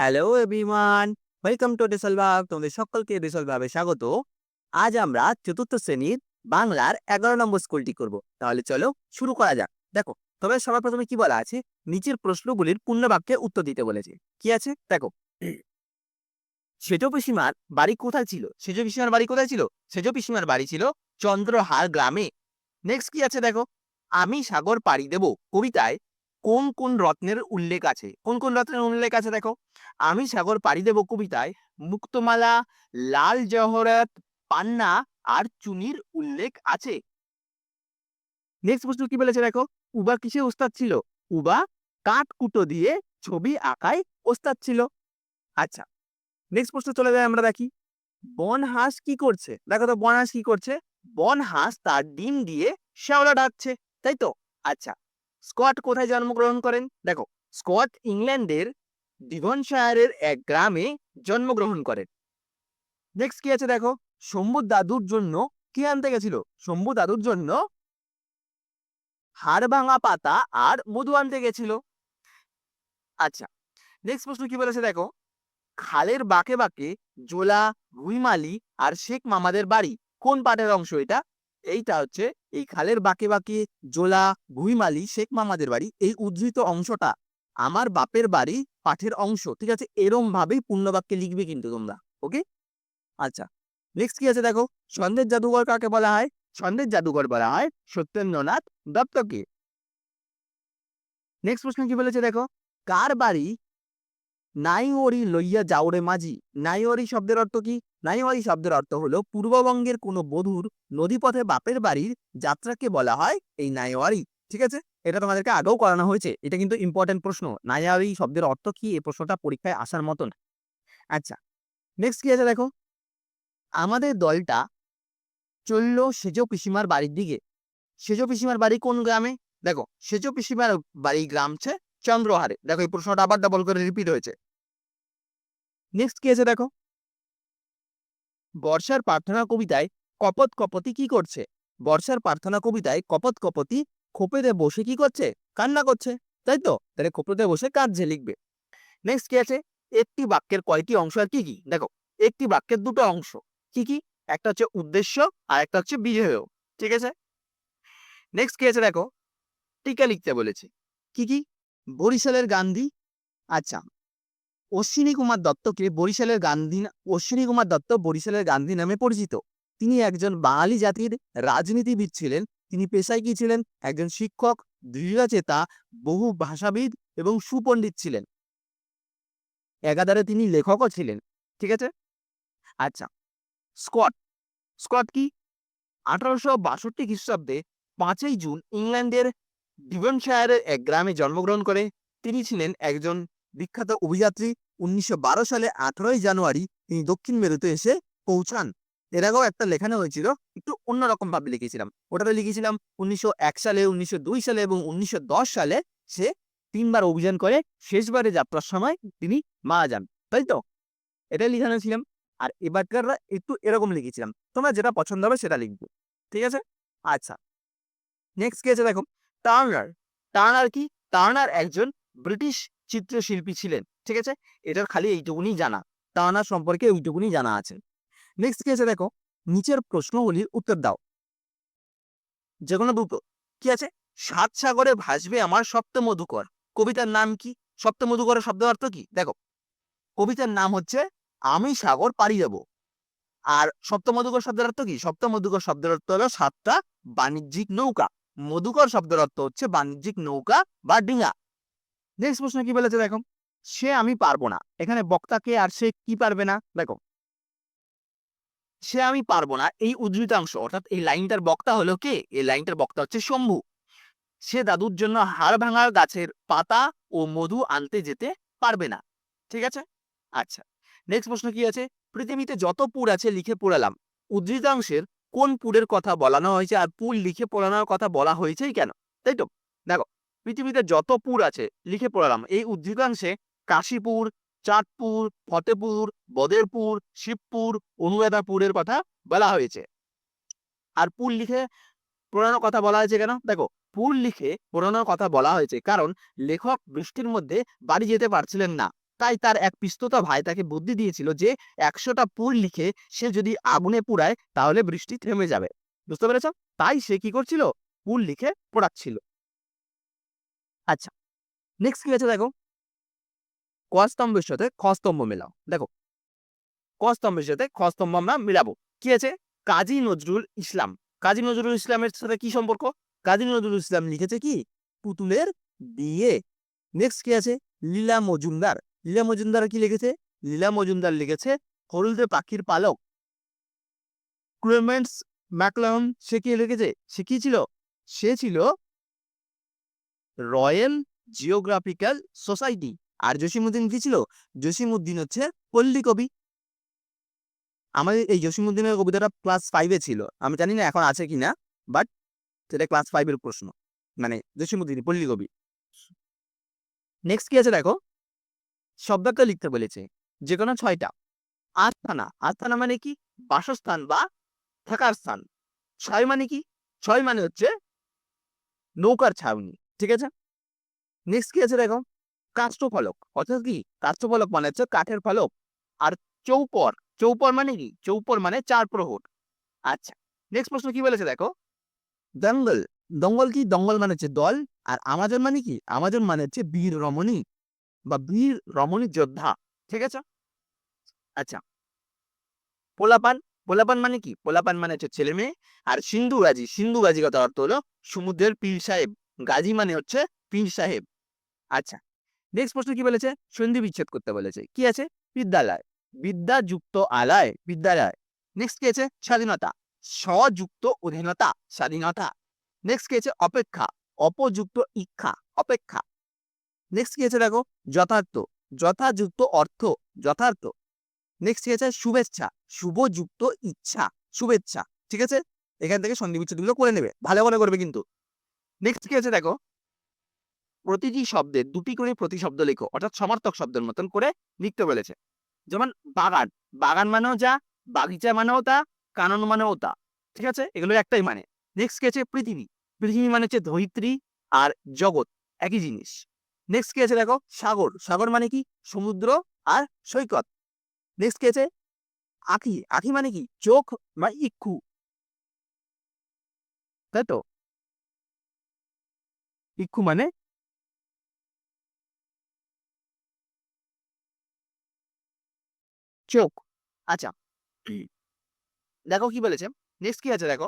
Hello everyone welcome to রিসল ভাব তোমাদের সকলকে রিসল ভাবে স্বাগত। আজ আমরা চতুর্থ শ্রেণির বাংলার এগারো নম্বর স্কুলটি করব। তাহলে চলো শুরু করা যাক। দেখো তবে সবার প্রথমে কি বলা আছে? নিচের প্রশ্নগুলির পূর্ণ বাক্যে উত্তর দিতে বলেছে। কি আছে? দেখো। সেজ পিসিমার বাড়ি কোথায় ছিল? সেজ পিসিমার বাড়ি কোথায় ছিল? সেজ পিসিমার বাড়ি ছিল চন্দ্রহার গ্রামে। নেক্সট কি আছে দেখো? আমি সাগর পাড়ি দেব কবিতায় কোন কোন রত্নের উল্লেখ আছে? কোন কোন রত্নের উল্লেখ আছে দেখো? আমি সাগর পাড়ি দেব কবিতায়, মুক্তমালা, লাল জহরত, পান্না আর চুনির উল্লেখ আছে। নেক্সট প্রশ্ন কি বলেছে দেখো? উবা কিসে ওস্তাদ ছিল? উবা কাঠ কুটো দিয়ে ছবি আঁকায় ওস্তাদ ছিল। আচ্ছা নেক্সট প্রশ্ন চলে যায়, আমরা দেখি। বন হাঁস কি করছে? দেখো তো বন হাঁস কি করছে? বন হাঁস তার ডিম দিয়ে শ্যাওলা ডাকছে, তাই তো? আচ্ছা স্কট কোথায় জন্মগ্রহণ করেন? দেখো, স্কট ইংল্যান্ডের ডিভনশায়ারের এক গ্রামে জন্মগ্রহণ করেন। নেক্সট কি আছে দেখো? শম্ভু দাদুর জন্য কি আনতে গেছিল? শম্ভু দাদুর জন্য হাড় ভাঙা পাতা আর মধু আনতে গেছিল। আচ্ছা নেক্সট প্রশ্ন কি বলেছে দেখো? খালের বাঁকে বাঁকে, জোলা, রুইমালি আর শেখ মামাদের বাড়ি কোন পাটের অংশ এটা? এইটা হচ্ছে এই খালের বাঁকে বাঁকে জোলা, ভুইমালি, শেখ মামাদের বাড়ি এই উদ্ধৃত অংশটা আমার বাপের বাড়ি পাঠের অংশ, ঠিক আছে? এরম ভাবেই পূর্ণবাক্যে লিখবে কিন্তু তোমরা, ওকে? আচ্ছা নেক্সট কি আছে দেখো? সন্দেশ জাদুঘর কাকে বলা হয়? সন্দেশ জাদুঘর বলা হয় সত্যেন্দ্রনাথ দত্তকে। নেক্সট প্রশ্ন কি বলেছে দেখো? কার বাড়ি নাইওরি লইয়া যাওরে মাঝি। নাইওরি শব্দের অর্থ কি? নাইওয়ারি শব্দের অর্থ হলো পূর্ববঙ্গের কোনো বধূর নদীপথে বাপের বাড়ির যাত্রাকে বলা হয় এই নাইওয়ারি। ঠিক আছে? এটা তোমাদেরকে আগেও করানো হয়েছে। এটা কিন্তু ইম্পর্টেন্ট প্রশ্ন। নাইওয়ারি শব্দের অর্থ কি? এই প্রশ্নটা পরীক্ষায় আসার মতন। আচ্ছা নেক্সট কি আছে দেখো? আমাদের দলটা চলল সেজ পিসিমার বাড়ির দিকে। সেজ পিসিমার বাড়ি কোন গ্রামে? দেখো, সেজ পিসিমার বাড়ি গ্রাম হচ্ছে চন্দ্রহারে দেখো, এই প্রশ্নটা আবার ডাবল করে রিপিট হয়েছে। নেক্সট কি আছে দেখো? বর্ষার প্রার্থনা কবিতায় কপত কপতি কি করছে? বর্ষার প্রার্থনা কবিতায় কপত কপতি খোপেতে বসে কি করছে? কান্না করছে, তাই তো? তাহলে খোপেতে বসে কাঁদছে লিখবে। নেক্সট কি আছে? একটি বাক্যের কয়টি অংশ আর কি কি? দেখো, একটি বাক্যের দুটো অংশ। কি কি? একটা হচ্ছে উদ্দেশ্য, আর একটা হচ্ছে বিধেয় ঠিক আছে? নেক্সট কি আছে দেখো? টিকা লিখতে বলেছে। কি কি? বরিশালের গান্ধী? আচ্ছা। অশ্বিনী কুমার দত্তকে বরিশালের গান্ধী অশ্বিনী কুমার দত্ত বরিশালের গান্ধী নামে পরিচিত। তিনি একজন বাঙালি জাতির রাজনীতিবিদ ছিলেন। তিনি পেশায় কি ছিলেন? একজন শিক্ষক দৃঢ়চেতা বহু ভাষাবিদ এবং সুপণ্ডিত ছিলেন। একাধারে তিনি লেখকও ছিলেন। ঠিক আছে? আচ্ছা। স্কট স্কট কি? আঠারোশো বাষট্টি খ্রিস্টাব্দে পাঁচই জুন ইংল্যান্ডের ডিভনশায়ারের এক গ্রামে জন্মগ্রহণ করে। তিনি ছিলেন একজন বিখ্যাত অভিযাত্রী। উনিশশো বারো সালে আঠারোই জানুয়ারি তিনি দক্ষিণ মেরুতে এসে পৌঁছান। এর আগেও একটা লেখানো হয়েছিল, একটু অন্যরকম ভাবে লিখেছিলাম। ওটাতে লিখেছিলাম, উনিশশো এক সালে, উনিশশো দুই সালে এবং উনিশশো দশ সালে সে তিনবার অভিযান করে শেষবারে যাত্রার সময় তিনি মারা যান। তাই তো? এটাই লিখানো ছিলাম আর এবারকার একটু এরকম লিখেছিলাম, তোমরা যেটা পছন্দ হবে সেটা লিখবে। ঠিক আছে? আচ্ছা। নেক্সট কি আছে দেখো। টার্নার টার্নার কি? টার্নার একজন ব্রিটিশ চিত্রশিল্পী ছিলেন, ঠিক আছে? এটার খালি এইটুকুনি জানা। টার্নার সম্পর্কে ওইটুকুনি জানা আছে। নেক্সট কি আছে দেখো? নিচের প্রশ্নগুলির উত্তর দাও। যে কোনো দুটো। কি আছে? সাত সাগরে ভাসবে আমার সপ্ত মধুকর কবিতার নাম কি? সপ্ত মধুকরের শব্দ অর্থ কি? দেখো। কবিতার নাম হচ্ছে, আমি সাগর পাড়ি দেব। আর সপ্ত মধুকর শব্দের অর্থ কি? সপ্ত মধুকর শব্দের অর্থ হলো সাতটা বাণিজ্যিক নৌকা। মধুকর শব্দের অর্থ হচ্ছে বাণিজ্যিক নৌকা বা ডিঙা। নেক্সট প্রশ্ন কি বলেছে দেখো? সে আমি পারব না। এখানে বক্তাকে আর সে কি পারবে না? দেখো। সে আমি পারব না। এই উদ্ধৃতাংশ, অর্থাৎ এই লাইনটার বক্তা হলো কে? এই লাইনটার বক্তা হচ্ছে শম্ভু। সে দাদুর জন্য হাড় ভাঙা গাছের পাতা ও মধু আনতে যেতে পারবে না। ঠিক আছে? আচ্ছা। নেক্সট প্রশ্ন কি আছে? পৃথিবীতে যত পুর আছে, লিখে পড়ালাম উদ্ধৃতাংশের কোন পুরের কথা বলানো হয়েছে আর পুল লিখে পড়ানোর কথা বলা হয়েছেই কেন? তাই তো? দেখো, পৃথিবীতে যত পুর আছে, লিখে পড়ালাম, এই উদ্ধৃতাংশে কাশীপুর, চাঁদপুর, ফতেপুর, বদেরপুর, শিবপুর, অনুরাধাপুরের কথা বলা হয়েছে। আর পুল লিখে পড়ানোর কথা বলা হয়েছে কেন? দেখো, পুল লিখে পড়ানোর কথা বলা হয়েছে, কারণ লেখক বৃষ্টির মধ্যে বাড়ি যেতে পারছিলেন না। তাই তার এক পিস্ততা ভাই তাকে বুদ্ধি দিয়েছিল যে, একশোটা পুর লিখে সে যদি আগুনে পুড়ায় তাহলে বৃষ্টি থেমে যাবে। বুঝতে পেরেছ? তাই সে কি করছিল? পুর লিখে পোড়াচ্ছিল। আচ্ছা নেক্সট কি আছে দেখো? ক স্তম্ভের সাথে খস্তম্ভ স্তম্ভ মেলাও। দেখো, কস্তম্ভের সাথে খস্তম্ভ স্তম্ভ আমরা মিলাবো। কি আছে? কাজী নজরুল ইসলাম। কাজী নজরুল ইসলামের সাথে কি সম্পর্ক? কাজী নজরুল ইসলাম লিখেছে কি? পুতুলের বিয়ে। নেক্সট কি আছে? লীলা মজুমদার। লীলা মজুমদার কি লিখেছে? লীলা মজুমদার লিখেছে, হলদে পাখির পালক। ক্লেমেন্টস ম্যাকলাউন সে কি লিখেছে? সে কি ছিল? সে ছিল রয়্যাল জিওগ্রাফিক্যাল সোসাইটি। আর জসিমুদ্দিন কি ছিল? জসিমুদ্দিন হচ্ছে পল্লী কবি। আমাদের এই জসিমুদ্দিনের কবিতাটা ক্লাস ফাইভে ছিল। আমি জানি না এখন আছে কিনা বাট সেটা ক্লাস ফাইভের প্রশ্ন। মানে জসিমুদ্দিন, পল্লী কবি। নেক্সট কি আছে দেখো? শব্দার্থ লিখতে বলেছে যে কোনো ছয়টা। আস্থানা আস্থানা মানে কি? বাসস্থান বা থাকার স্থান। ছয় মানে কি? ছয় মানে হচ্ছে নৌকার ছাউনি, ঠিক আছে? নেক্সট কি আছে দেখো? কাষ্ঠফলক, অর্থাৎ কি? কাষ্ঠফলক মানে হচ্ছে কাঠের ফলক। আর চৌপর চৌপর মানে কি? চৌপর মানে চার প্রহর। আচ্ছা নেক্সট প্রশ্ন কি বলেছে দেখো? দঙ্গল দঙ্গল কি? দঙ্গল মানে হচ্ছে দল, আর আমাজন মানে কি? আমাজন মানে হচ্ছে বীর রমণী বা বীর রমণী যোদ্ধা, ঠিক আছে? আচ্ছা। পোলাপান পোলাপান মানে কি? পোলাপান মানে হচ্ছে ছেলে মেয়ে আর সিন্ধু গাজী। সিন্ধু গাজী কথা অর্থ হলো সমুদ্রের পীর সাহেব। গাজী মানে হচ্ছে পীর সাহেব। আচ্ছা নেক্সট প্রশ্ন কি বলেছে? সন্ধি বিচ্ছেদ করতে বলেছে। কি আছে? বিদ্যালয়। বিদ্যা যুক্ত আলয়, বিদ্যালয়। নেক্সট কি আছে? স্বাধীনতা। স্বযুক্ত অধীনতা, স্বাধীনতা। নেক্সট কি আছে? অপেক্ষা। অপযুক্ত ইচ্ছা, অপেক্ষা। নেক্সট কি আছে দেখো? যথার্থ। যথাযুক্ত অর্থ। যথার্থ। নেক্সট কি আছে? শুভেচ্ছা। শুভযুক্ত ইচ্ছা। শুভেচ্ছা। ঠিক আছে? এখান থেকে সন্ধি বিচ্ছেদগুলো করে নেবে। ভালো করে করবে কিন্তু। নেক্সট কি আছে দেখো? প্রতিটি শব্দে দুটি করে প্রতিশব্দ লেখো। অর্থাৎ সমার্থক শব্দের মতন করে লিখতে বলেছে। যেমন বাগান। বাগান মানেও যা, বাগিচা মানেও তা, কানন মানেও তা। ঠিক আছে? এগুলো একটাই মানে। নেক্সট কি আছে? পৃথিবী। পৃথিবী মানে হচ্ছে ধরিত্রী আর জগৎ। একই জিনিস। নেক্সট কি আছে দেখো? সাগর। সাগর মানে কি? সমুদ্র আর সৈকত। নেক্সট কি আছে? আখি। আখি মানে কি? চোখ বা ইক্ষু। তাই তো? ইক্ষু মানে? চোখ। আচ্ছা। দেখো কি বলেছে? নেক্সট কি আছে দেখো?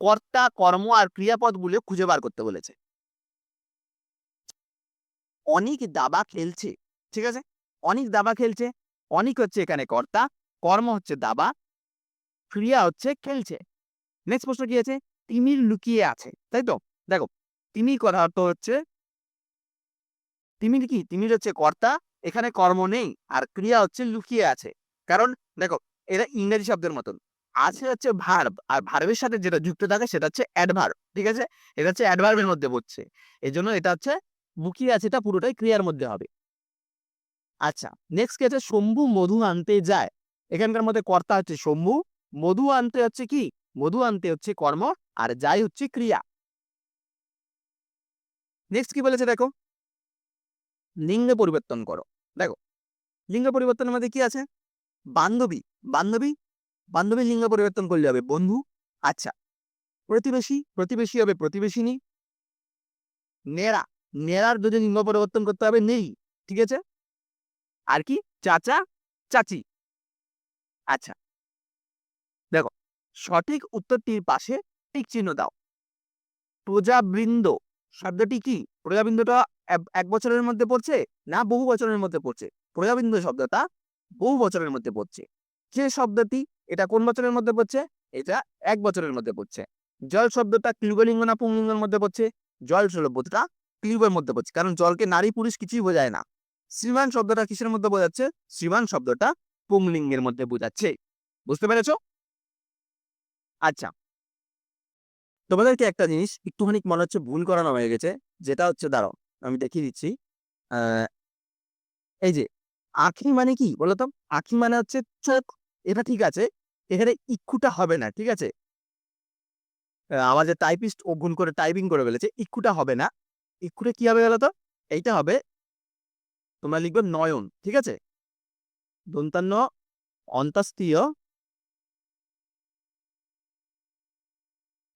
কর্তা, কর্ম আর ক্রিয়াপদ ক্রিয়াপদগুলো খুঁজে বার করতে বলেছে। অনেক দাবা খেলছে, ঠিক আছে? অনেক দাবা খেলছে, অনেক হচ্ছে এখানে কর্তা, কর্ম হচ্ছে দাবা, ক্রিয়া হচ্ছে খেলছে। নেক্সট প্রশ্ন কি আছে? তিমির লুকিয়ে আছে, তাই তো? দেখো, তিমির কথা অর্থ হচ্ছে তিমির কি? তিমির হচ্ছে কর্তা, এখানে কর্ম নেই, আর ক্রিয়া হচ্ছে লুকিয়ে আছে। কারণ দেখো এটা ইংরেজি শব্দের মতন। আছে হচ্ছে ভার্ব আর ভার্বের সাথে যেটা যুক্ত থাকে সেটা হচ্ছে অ্যাডভার্ব ঠিক আছে? এটা হচ্ছে অ্যাডভার্বের মধ্যে পড়ছে এই জন্য এটা হচ্ছে লুকিয়ে আছে, এটা পুরোটাই ক্রিয়ার মধ্যে হবে। আচ্ছা নেক্সট কি আছে? শম্ভু মধু আনতে যায়। এখানকার মধ্যে কর্তা হচ্ছে শম্ভু, মধু আনতে হচ্ছে কি? মধু আনতে হচ্ছে কর্ম, আর যাই হচ্ছে ক্রিয়া। নেক্সট কি বলেছে দেখো? লিঙ্গ পরিবর্তন করো। দেখো, লিঙ্গ পরিবর্তনের মধ্যে কি আছে? বান্ধবী বান্ধবী বান্ধবী লিঙ্গ পরিবর্তন করলে হবে বন্ধু। আচ্ছা প্রতিবেশী প্রতিবেশী হবে প্রতিবেশিনী। নেড়া নেড়ার যদি লিঙ্গ পরিবর্তন করতে হবে, নেই, ঠিক আছে? আর কি? চাচা, চাচি। আচ্ছা। দেখো, সঠিক উত্তরটির পাশে টিক চিহ্ন দাও। প্রজাবৃন্দ, শব্দটি কি? প্রজাবৃন্দটা এক- বছরের মধ্যে পড়ছে না বহু বছরের মধ্যে পড়ছে? প্রজাবৃন্দ শব্দটা বহু বছরের মধ্যে পড়ছে। যে শব্দটি এটা কোন বছরের মধ্যে পড়ছে? এটা এক বছরের মধ্যে পড়ছে। জল শব্দটা ক্লিবলিঙ্গ না পুংলিঙ্গের মধ্যে পড়ছে? জল শব্দটা ক্লিবের মধ্যে পড়ছে। কারণ জলকে নারী পুরুষ কিছুই বোঝায় না। শ্রীমান শব্দটা কিসের মধ্যে বোঝাচ্ছে? শ্রীমান শব্দটা পুংলিঙ্গের মধ্যে বোঝাচ্ছে। বুঝতে পেরেছ? আচ্ছা। তোমাদেরকে একটা জিনিস একটুখানি মনে হচ্ছে ভুল করানো হয়ে গেছে, যেটা হচ্ছে দাঁড়াও, আমি দেখিয়ে দিচ্ছি। এই যে, আখি মানে কি বলতো আখি মানে হচ্ছে চোখ, এটা ঠিক আছে, এখানে ইক্ষুটা হবে না, ঠিক আছে? আমাদের টাইপিস্ট ও ভুল করে টাইপিং করে ফেলেছে, ইক্ষুটা হবে না। ইক্ষুটা কি হবে বলতো এইটা হবে তোমরা লিখবে নয়ন, ঠিক আছে? দন্তান্ন, অন্তাস্তীয়,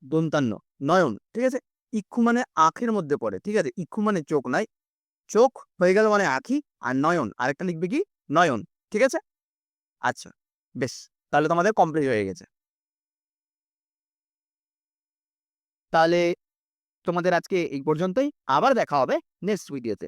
দন্তান্ন, নয়ন, ঠিক আছে? ইক্ষু মানে আখের মধ্যে পড়ে, ঠিক আছে? ইক্ষু মানে চোখ নাই। চোখ হয়ে গেল মানে আখি আর নয়ন, আরেকটা লিখবে কি? নয়ন, ঠিক আছে? আচ্ছা বেশ, তাহলে তোমাদের কমপ্লিট হয়ে গেছে। তাহলে তোমাদের আজকে এই পর্যন্তই। আবার দেখা হবে নেক্সট ভিডিওতে